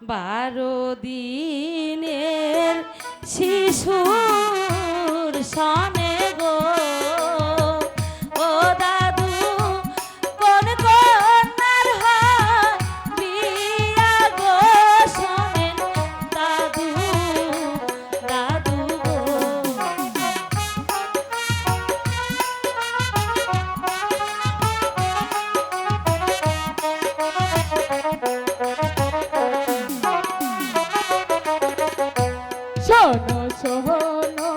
বারো দিনের শিশুর সনে শোনো শোনো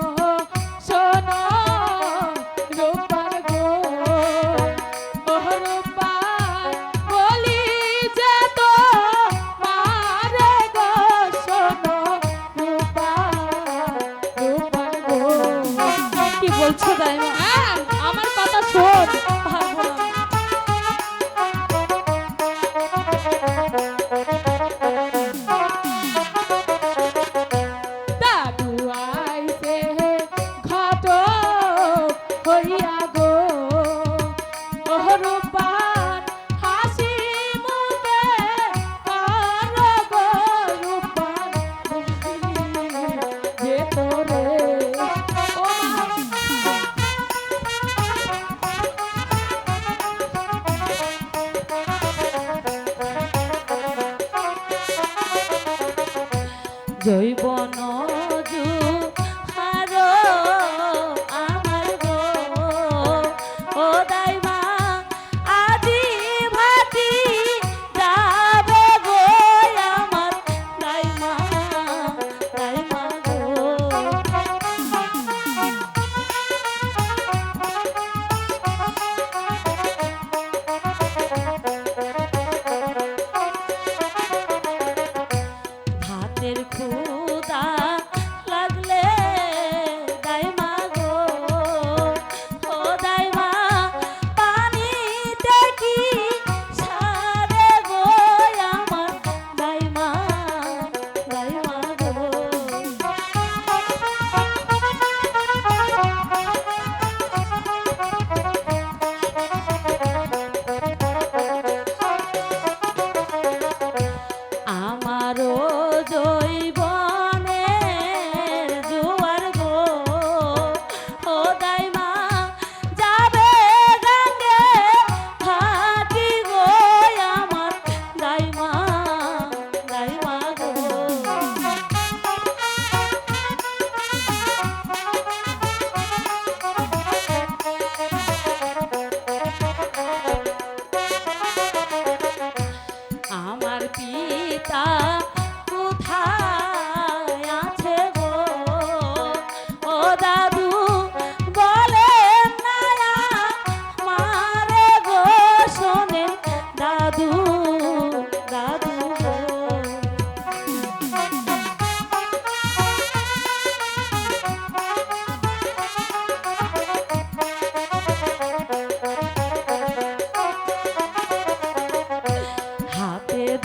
শোনো রূপার গো ওহ রূপার বলি যে তো মারে গো শোনো রূপার রূপার গো কি বলছো তাই হ্যাঁ আমার কথা শোন। জৈবন